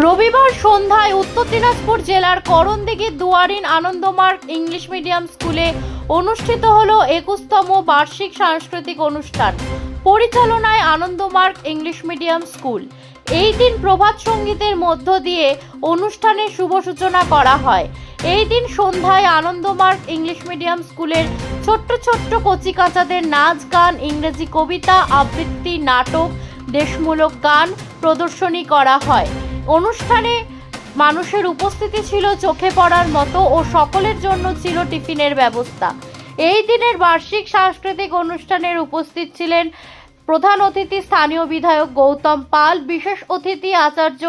রবিবার সন্ধ্যায় উত্তর দিনাজপুর জেলার করণদিঘি দুয়ারিন আনন্দমার্গ ইংলিশ মিডিয়াম স্কুলে অনুষ্ঠিত হল একুশতম বার্ষিক সাংস্কৃতিক অনুষ্ঠান। পরিচালনায় আনন্দমার্গ ইংলিশ মিডিয়াম স্কুল। এই দিন প্রভাত সঙ্গীতের মধ্য দিয়ে অনুষ্ঠানের শুভ সূচনা করা হয়। এই দিন সন্ধ্যায় আনন্দমার্গ ইংলিশ মিডিয়াম স্কুলের ছোট্ট ছোট্ট কচিকাচাদের নাচ, গান, ইংরেজি কবিতা, আবৃত্তি, নাটক, দেশমূলক গান প্রদর্শনী করা হয়। অনুষ্ঠানে মানুষের উপস্থিতি ছিল, চোখে পড়ার মতো ও সকলের জন্য ছিল টিফিনের ব্যবস্থা। এই দিনের বার্ষিক সাংস্কৃতিক অনুষ্ঠানের উপস্থিত ছিলেন প্রধান অতিথি স্থানীয় বিধায়ক গৌতম পাল, বিশেষ অতিথি আচার্য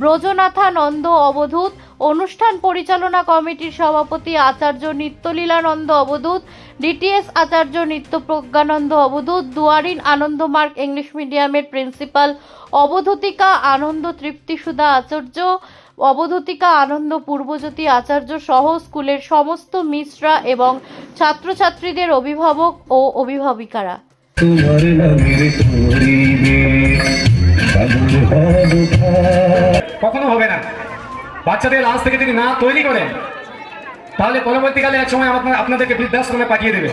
ব্রজনাথানন্দ অবধূত অনুষ্ঠান পরিচালনা কমিটির সভাপতি আচার্য নিত্যলীলানন্দ অবধূত ডিটিএস আচার্য নিত্যপ্রজ্ঞানন্দ অবধূত দুয়ারিন আনন্দমার্গ ইংলিশ মিডিয়ামের প্রিন্সিপাল, অবধূতিকা আনন্দ তৃপ্তিসুধা আচার্য, অবধূতিকা আনন্দ পূর্বজ্যোতি আচার্য সহ স্কুলের সমস্ত মিসরা এবং ছাত্রছাত্রীদের অভিভাবক ও অভিভাবিকারা। কখনো হবে না বাচ্চাদের আজ থেকে যদি না তৈরি করেন তাহলে পরবর্তীকালে এক সময় আপনার আপনাদেরকে বৃদ্ধাশ্রমে পাঠিয়ে দেবে।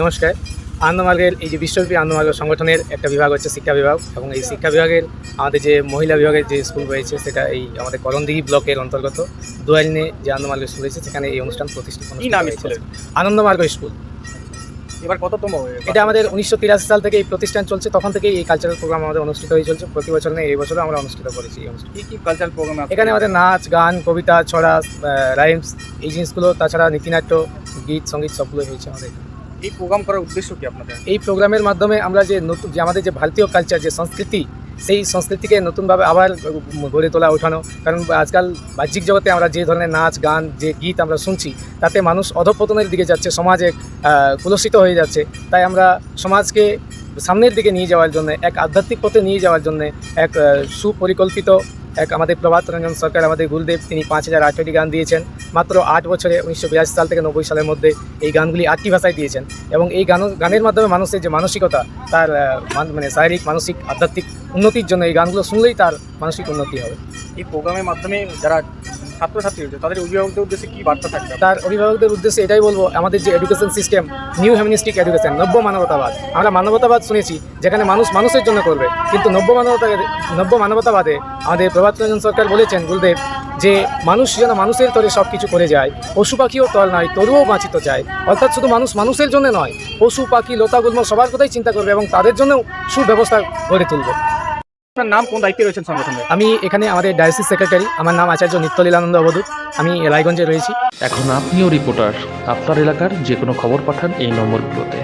নমস্কার। আনন্দমার্গের এই যে বিশ্বব্যাপী আনন্দমার্গ সংগঠনের একটা বিভাগ হচ্ছে শিক্ষা বিভাগ এবং এই শিক্ষা বিভাগের আমাদের যে মহিলা বিভাগের যে স্কুল রয়েছে সেটা এই আমাদের করণদিঘি ব্লকের অন্তর্গত দুয়ারিনে যে আনন্দমার্গ স্কুল রয়েছে সেখানে এই অনুষ্ঠান প্রতিষ্ঠিত আনন্দমার্গ স্কুল। এবার কততম এটা আমাদের উনিশশো তিরাশি সাল থেকে এই প্রতিষ্ঠান চলছে তখন থেকেই এই কালচারাল প্রোগ্রাম আমাদের অনুষ্ঠিত হয়ে চলছে। প্রতি বছর নেই এই বছরও আমরা অনুষ্ঠিত করেছি এই অনুষ্ঠান। কী কি কালচারাল প্রোগ্রাম এখানে আমাদের নাচ গান কবিতা ছড়া রাইমস এই জিনিসগুলো তাছাড়া নীতিনাট্য গীত সংগীত সবগুলো হয়েছে আমাদের এই প্রোগ্রাম করার উদ্দেশ্য কি আপনাদের? এই প্রোগ্রামের মাধ্যমে আমরা যে নতুন যে আমাদের যে ভারতীয় কালচার যে সংস্কৃতি সেই সংস্কৃতিকে নতুনভাবে আবার গড়ে তোলা, ওঠানো। কারণ আজকাল বাহ্যিক জগতে আমরা যে ধরনের নাচ, গান, যে গীত আমরা শুনছি, তাতে মানুষ অধপতনের দিকে যাচ্ছে, সমাজে কুলসিত হয়ে যাচ্ছে। তাই আমরা সমাজকে সামনের দিকে নিয়ে যাওয়ার জন্য, এক আধ্যাত্মিক পথে নিয়ে যাওয়ার জন্য, এক সুপরিকল্পিত এক আমাদের প্রভাত রঞ্জন সরকার, আমাদের গুরুদেব, তিনি পাঁচ হাজার আটটি গান দিয়েছেন। মাত্র আট বছরে উনিশশো বিরাশি সাল থেকে নব্বই সালের মধ্যে এই গানগুলি আটটি ভাষায় দিয়েছেন এবং এই গান গানের মাধ্যমে মানুষের যে মানসিকতা, তার মান- শারীরিক, মানসিক, আধ্যাত্মিক উন্নতির জন্য এই গানগুলো শুনলেই তার মানসিক উন্নতি হবে। এই প্রোগ্রামের মাধ্যমে যারা ছাত্রছাত্রী রয়েছে তাদের অভিভাবকদের উদ্দেশ্যে কি বার্তা থাকবে? তার অভিভাবকদের উদ্দেশ্যে এটাই বলব, আমাদের যে education system new humanistic education নব্য মানবতাবাদ। আমরা মানবতাবাদ শুনেছি, যেখানে মানুষ মানুষের জন্য করবে, কিন্তু নব্য মানবতা নব্য মানবতাবাদে আমাদের প্রভাত রঞ্জন সরকার বলেছেন, গুরুদেব, যে মানুষ যেন মানুষের তরে সব কিছু করে যায়, পশু পাখিও তল নয় তরুও বাঁচিত চায় অর্থাৎ শুধু মানুষ মানুষের জন্য নয়, পশু, পাখি লতাগুল্ম সবার কথাই চিন্তা করবে এবং তাদের জন্যও সুব্যবস্থা গড়ে তুলবে। আপনার নাম কোন দায়িত্বে রয়েছেন সংগঠনে আমি এখানে আমাদের ডায়াসিস সেক্রেটারি। আমার নাম আচার্য নিত্যলীলানন্দ অবধূত আমি রায়গঞ্জে রয়েছি। এখন আপনিও রিপোর্টার। আপনার এলাকার যে কোনো খবর পাঠান এই নম্বরগুলোতে।